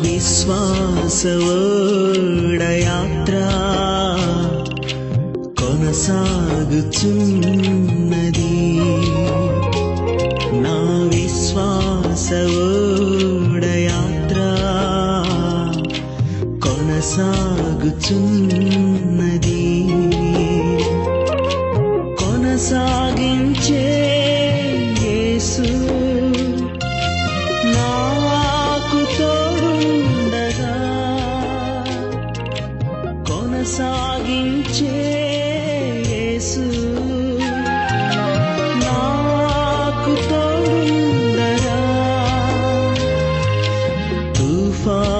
విశ్వాస కొనసాగుచున్నది. నా విశ్వాస యాత్ర కొనసాగుచున్నది. కొనసాగించే యేసు. నాకు తోడుందరా తుఫాన్